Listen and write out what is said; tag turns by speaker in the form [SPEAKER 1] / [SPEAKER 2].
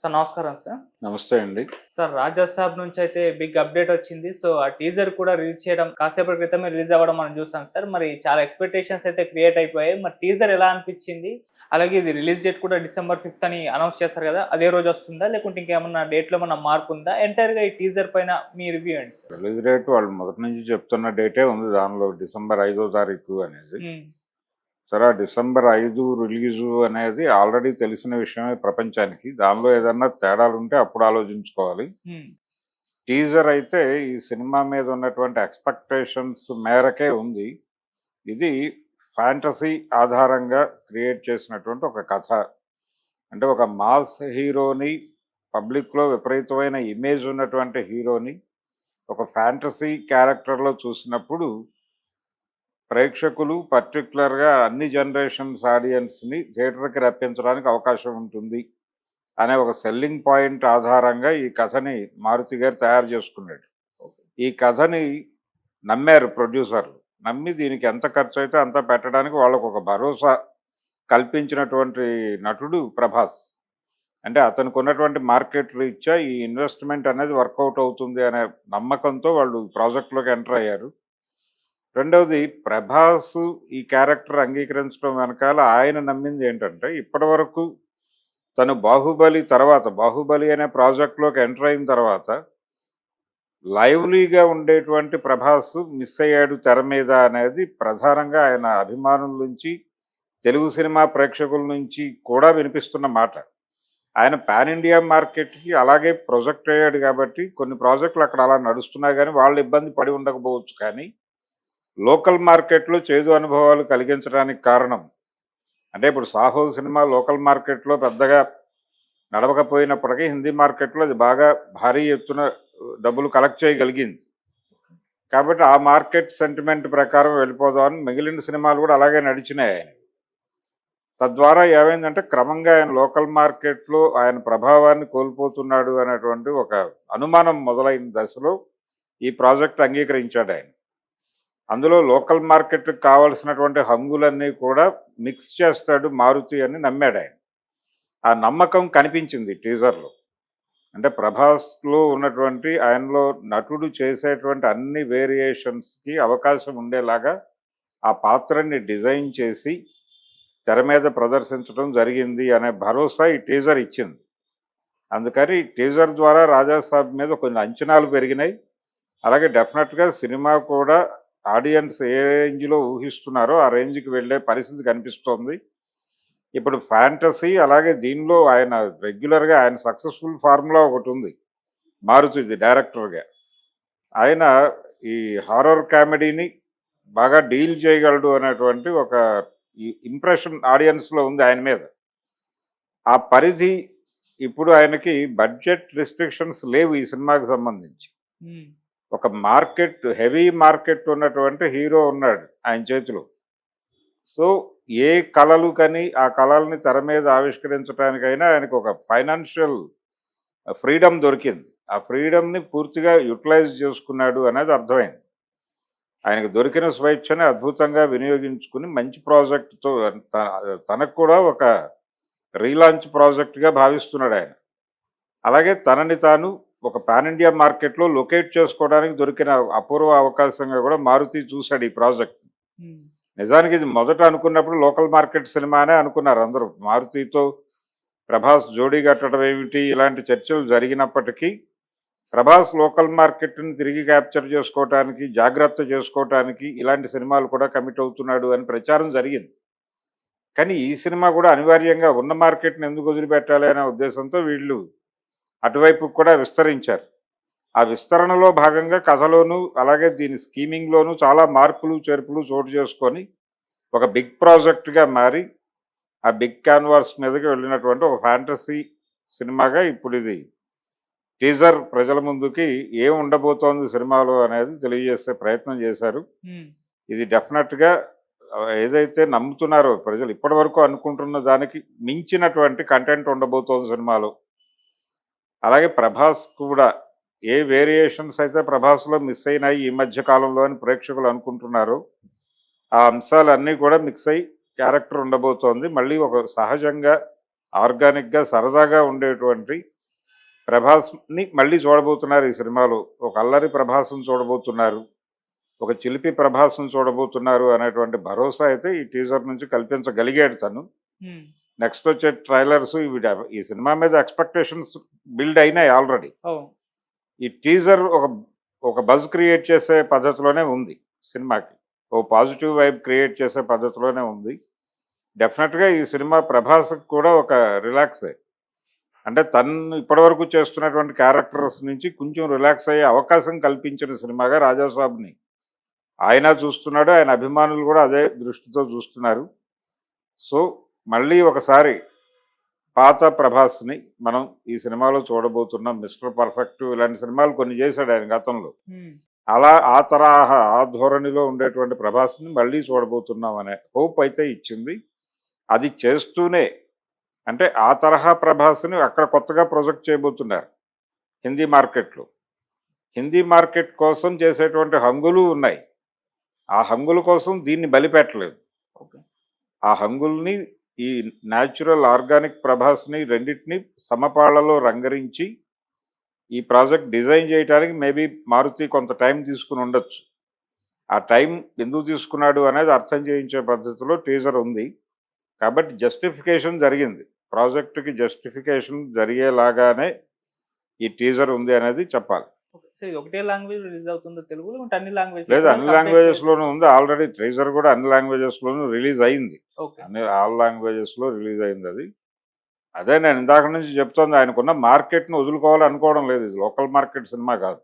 [SPEAKER 1] Sir నమస్కారం sir.
[SPEAKER 2] నమస్తే అండి.
[SPEAKER 1] సార్ రాజా సాబ్ నుంచి అయితే బిగ్ అప్డేట్ వచ్చింది. సో ఆ టీజర్ కూడా రిలీజ్ చేయడం కాసేపటి క్రితమే రిలీజ్ అవ్వడం మనం చూసాం సార్. మరి చాలా ఎక్స్పెక్టేషన్స్ అయితే క్రియేట్ అయిపోయాయి. మరి టీజర్ ఎలా అనిపించింది? అలాగే ఇది రిలీజ్ డేట్ కూడా డిసెంబర్ ఫిఫ్త్ అని అనౌన్స్ చేస్తారు కదా అదే రోజు వస్తుందా? లేకుంటే ఇంకేమన్నా డేట్లో ఏమన్నా మార్పు ఉందా? ఎంటైర్గా ఈ టీజర్ పైన మీ రివ్యూ సార్?
[SPEAKER 2] రిలీజ్ డేట్ వాళ్ళు మొదటి నుంచి చెప్తున్న డేటే ఉంది. దానిలో డిసెంబర్ ఐదో తారీఖు అనేది. సరే డిసెంబర్ ఐదు రిలీజు అనేది ఆల్రెడీ తెలిసిన విషయమే ప్రపంచానికి. దానిలో ఏదన్నా తేడాలు ఉంటే అప్పుడు ఆలోచించుకోవాలి. టీజర్ అయితే ఈ సినిమా మీద ఉన్నటువంటి ఎక్స్పెక్టేషన్స్ మేరకే ఉంది. ఇది ఫ్యాంటసీ ఆధారంగా క్రియేట్ చేసినటువంటి ఒక కథ. అంటే ఒక మాస్ హీరోని పబ్లిక్లో విపరీతమైన ఇమేజ్ ఉన్నటువంటి హీరోని ఒక ఫ్యాంటసీ క్యారెక్టర్లో చూసినప్పుడు ప్రేక్షకులు పర్టికులర్గా అన్ని జనరేషన్స్ ఆడియన్స్ని థియేటర్కి రప్పించడానికి అవకాశం ఉంటుంది అనే ఒక సెల్లింగ్ పాయింట్ ఆధారంగా ఈ కథని మారుతి గారు తయారు చేసుకున్నాడు. ఈ కథని నమ్మారు ప్రొడ్యూసర్లు నమ్మి దీనికి ఎంత ఖర్చు అయితే అంత పెట్టడానికి వాళ్ళకు ఒక భరోసా కల్పించినటువంటి నటుడు ప్రభాస్. అంటే అతనికి ఉన్నటువంటి మార్కెట్ రీత్యా ఈ ఇన్వెస్ట్మెంట్ అనేది వర్కౌట్ అవుతుంది అనే నమ్మకంతో వాళ్ళు ప్రాజెక్ట్లోకి ఎంటర్ అయ్యారు. రెండవది ప్రభాస్ ఈ క్యారెక్టర్ అంగీకరించడం వెనకాల ఆయన నమ్మింది ఏంటంటే ఇప్పటి వరకు తను బాహుబలి తర్వాత బాహుబలి అనే ప్రాజెక్ట్లోకి ఎంటర్ అయిన తర్వాత లైవ్లీగా ఉండేటువంటి ప్రభాస్ మిస్ అయ్యాడు తెర మీద అనేది ప్రధానంగా ఆయన అభిమానుల నుంచి తెలుగు సినిమా ప్రేక్షకుల నుంచి కూడా వినిపిస్తున్న మాట. ఆయన పాన్ ఇండియా మార్కెట్కి అలాగే ప్రొజెక్ట్ అయ్యాడు కాబట్టి కొన్ని ప్రాజెక్టులు అక్కడ అలా నడుస్తున్నా కానీ వాళ్ళు ఇబ్బంది పడి ఉండకపోవచ్చు కానీ లోకల్ మార్కెట్లో చేదు అనుభవాలు కలిగించడానికి కారణం. అంటే ఇప్పుడు సాహో సినిమా లోకల్ మార్కెట్లో పెద్దగా నడవకపోయినప్పటికీ హిందీ మార్కెట్లో అది బాగా భారీ ఎత్తున డబ్బులు కలెక్ట్ చేయగలిగింది. కాబట్టి ఆ మార్కెట్ సెంటిమెంట్ ప్రకారం వెళ్ళిపోదామని మిగిలిన సినిమాలు కూడా అలాగే నడిచినాయి ఆయన. తద్వారా ఏమైందంటే క్రమంగా ఆయన లోకల్ మార్కెట్లో ఆయన ప్రభావాన్ని కోల్పోతున్నాడు అనేటువంటి ఒక అనుమానం మొదలైన దశలో ఈ ప్రాజెక్ట్ అంగీకరించాడు ఆయన. అందులో లోకల్ మార్కెట్కి కావాల్సినటువంటి హంగులన్నీ కూడా మిక్స్ చేస్తాడు మారుతి అని నమ్మాడు ఆయన. ఆ నమ్మకం కనిపించింది టీజర్లో. అంటే ప్రభాస్లో ఉన్నటువంటి ఆయనలో నటుడు చేసేటువంటి అన్ని వేరియేషన్స్కి అవకాశం ఉండేలాగా ఆ పాత్రని డిజైన్ చేసి తెర మీద ప్రదర్శించడం జరిగింది అనే భరోసా ఈ టీజర్ ఇచ్చింది. అందుకని టీజర్ ద్వారా రాజాసాబ్ మీద కొన్ని అంచనాలు పెరిగినాయి. అలాగే డెఫినెట్గా సినిమా కూడా ఆడియన్స్ ఏ రేంజ్లో ఊహిస్తున్నారో ఆ రేంజ్కి వెళ్ళే పరిస్థితి కనిపిస్తోంది. ఇప్పుడు ఫ్యాంటసీ అలాగే దీనిలో ఆయన రెగ్యులర్గా ఆయన సక్సెస్ఫుల్ ఫార్ములా ఒకటి ఉంది. మారుతుంది డైరెక్టర్గా. ఆయన ఈ హారర్ కామెడీని బాగా డీల్ చేయగలడు అనేటువంటి ఒక ఇంప్రెషన్ ఆడియన్స్లో ఉంది ఆయన మీద. ఆ పరిధి ఇప్పుడు ఆయనకి బడ్జెట్ రిస్ట్రిక్షన్స్ లేవు ఈ సినిమాకి సంబంధించి. ఒక మార్కెట్ హెవీ మార్కెట్ ఉన్నటువంటి హీరో ఉన్నాడు ఆయన చేతిలో. సో ఏ కళలు కానీ ఆ కళల్ని తెర మీద ఆవిష్కరించడానికైనా ఆయనకు ఒక ఫైనాన్షియల్ ఫ్రీడమ్ దొరికింది. ఆ ఫ్రీడమ్ని పూర్తిగా యూటిలైజ్ చేసుకున్నాడు అనేది అర్థమైంది. ఆయనకు దొరికిన స్వేచ్ఛని అద్భుతంగా వినియోగించుకుని మంచి ప్రాజెక్ట్తో తనకు కూడా ఒక రీలాంచ్ ప్రాజెక్ట్గా భావిస్తున్నాడు ఆయన. అలాగే తనని తాను ఒక పాన్ ఇండియా మార్కెట్లో లొకేట్ చేసుకోవడానికి దొరికిన అపూర్వ అవకాశంగా కూడా మారుతి చూశాడు ఈ ప్రాజెక్ట్.
[SPEAKER 1] ఉమ్,
[SPEAKER 2] నిజానికి ఇది మొదట అనుకున్నప్పుడు లోకల్ మార్కెట్ సినిమానే అనుకున్నారు అందరూ. మారుతితో ప్రభాస్ జోడీ కట్టడం ఏమిటి ఇలాంటి చర్చలు జరిగినప్పటికీ ప్రభాస్ లోకల్ మార్కెట్ని తిరిగి క్యాప్చర్ చేసుకోవటానికి జాగ్రత్త చేసుకోవటానికి ఇలాంటి సినిమాలు కూడా కమిట్ అవుతున్నాడు అని ప్రచారం జరిగింది. కానీ ఈ సినిమా కూడా అనివార్యంగా ఉన్న మార్కెట్ని ఎందుకు వదిలిపెట్టాలి అనే ఉద్దేశంతో వీళ్ళు అటువైపు కూడా విస్తరించారు. ఆ విస్తరణలో భాగంగా కథలోను అలాగే దీని స్కీమింగ్లోను చాలా మార్పులు చేర్పులు చోటు చేసుకొని ఒక బిగ్ ప్రాజెక్ట్గా మారి ఆ బిగ్ క్యాన్వాస్ మీదకి వెళ్ళినటువంటి ఒక ఫ్యాంటసీ సినిమాగా ఇప్పుడు ఇది టీజర్ ప్రజల ముందుకి ఏం ఉండబోతోంది సినిమాలో అనేది తెలియజేసే ప్రయత్నం చేశారు. ఇది డెఫినెట్గా ఏదైతే నమ్ముతున్నారో ప్రజలు ఇప్పటి వరకు అనుకుంటున్న దానికి మించినటువంటి కంటెంట్ ఉండబోతోంది సినిమాలో. అలాగే ప్రభాస్ కూడా ఏ వేరియేషన్స్ అయితే ప్రభాస్లో మిస్ అయినాయి ఈ మధ్య కాలంలో అని ప్రేక్షకులు అనుకుంటున్నారు ఆ అంశాలన్నీ కూడా మిక్స్ అయ్యి క్యారెక్టర్ ఉండబోతోంది. మళ్ళీ ఒక సహజంగా ఆర్గానిక్గా సరదాగా ఉండేటువంటి ప్రభాస్ని మళ్ళీ చూడబోతున్నారు ఈ సినిమాలో. ఒక అల్లరి ప్రభాసం చూడబోతున్నారు ఒక చిలిపి ప్రభాసం చూడబోతున్నారు అనేటువంటి భరోసా అయితే ఈ టీజర్ నుంచి కల్పించగలిగాడు తను. నెక్స్ట్ వచ్చే ట్రైలర్స్ ఇవి ఈ సినిమా మీద ఎక్స్పెక్టేషన్స్ బిల్డ్ అయినాయి ఆల్రెడీ. ఈ టీజర్ ఒక ఒక బజ్ క్రియేట్ చేసే పద్ధతిలోనే ఉంది సినిమాకి. ఓ పాజిటివ్ వైబ్ క్రియేట్ చేసే పద్ధతిలోనే ఉంది. డెఫినెట్గా ఈ సినిమా ప్రభాస్కి కూడా ఒక రిలాక్సే. అంటే తను ఇప్పటివరకు చేస్తున్నటువంటి క్యారెక్టర్స్ నుంచి కొంచెం రిలాక్స్ అయ్యే అవకాశం కల్పించిన సినిమాగా రాజాసాబ్ని ఆయన చూస్తున్నాడు ఆయన అభిమానులు కూడా అదే దృష్టితో చూస్తున్నారు. సో మళ్ళీ ఒకసారి పాత ప్రభాస్ని మనం ఈ సినిమాలో చూడబోతున్నాం మిస్టర్ పర్ఫెక్ట్ ఇలాంటి సినిమాలు కొన్ని చేశాడు ఆయన గతంలో. అలా ఆ తరహా ఆ ధోరణిలో ఉండేటువంటి ప్రభాస్ని మళ్ళీ చూడబోతున్నాం అనే హోప్ అయితే ఇచ్చింది. అది చేస్తూనే అంటే ఆ తరహా ప్రభాస్ని అక్కడ కొత్తగా ప్రొజెక్ట్ చేయబోతున్నారు హిందీ మార్కెట్లో. హిందీ మార్కెట్ కోసం చేసేటువంటి హంగులు ఉన్నాయి. ఆ హంగుల కోసం దీన్ని బలిపెట్టలేదు.
[SPEAKER 1] ఓకే.
[SPEAKER 2] ఆ హంగుల్ని ఈ న్యాచురల్ ఆర్గానిక్ ప్రభాస్ని రెండింటిని సమపాళలో రంగరించి ఈ ప్రాజెక్ట్ డిజైన్ చేయడానికి మేబీ మారుతి కొంత టైం తీసుకుని ఉండొచ్చు. ఆ టైం ఎందుకు తీసుకున్నాడు అనేది అర్థం చేయించే పద్ధతిలో టీజర్ ఉంది. కాబట్టి జస్టిఫికేషన్ జరిగింది. ప్రాజెక్టుకి జస్టిఫికేషన్ జరిగేలాగానే ఈ టీజర్ ఉంది అనేది చెప్పాలి.
[SPEAKER 1] ఓకే. సో ఇది ఒకటే లాంగ్వేజ్ రిలీజ్ అవుతుందో తెలుగులో అన్ని లాంగ్వేజ్
[SPEAKER 2] లేదు అన్ని లాంగ్వేజెస్ లోనూ ఉంది. ఆల్రెడీ టీజర్ కూడా అన్ని లాంగ్వేజెస్ లోనూ రిలీజ్ అయింది. అన్ని ఆల్ లాంగ్వేజెస్లో రిలీజ్ అయింది అది. అదే నేను ఇందాక నుంచి చెప్తోంది ఆయనకున్న మార్కెట్ను వదులుకోవాలనుకోవడం లేదు. ఇది లోకల్ మార్కెట్ సినిమా కాదు.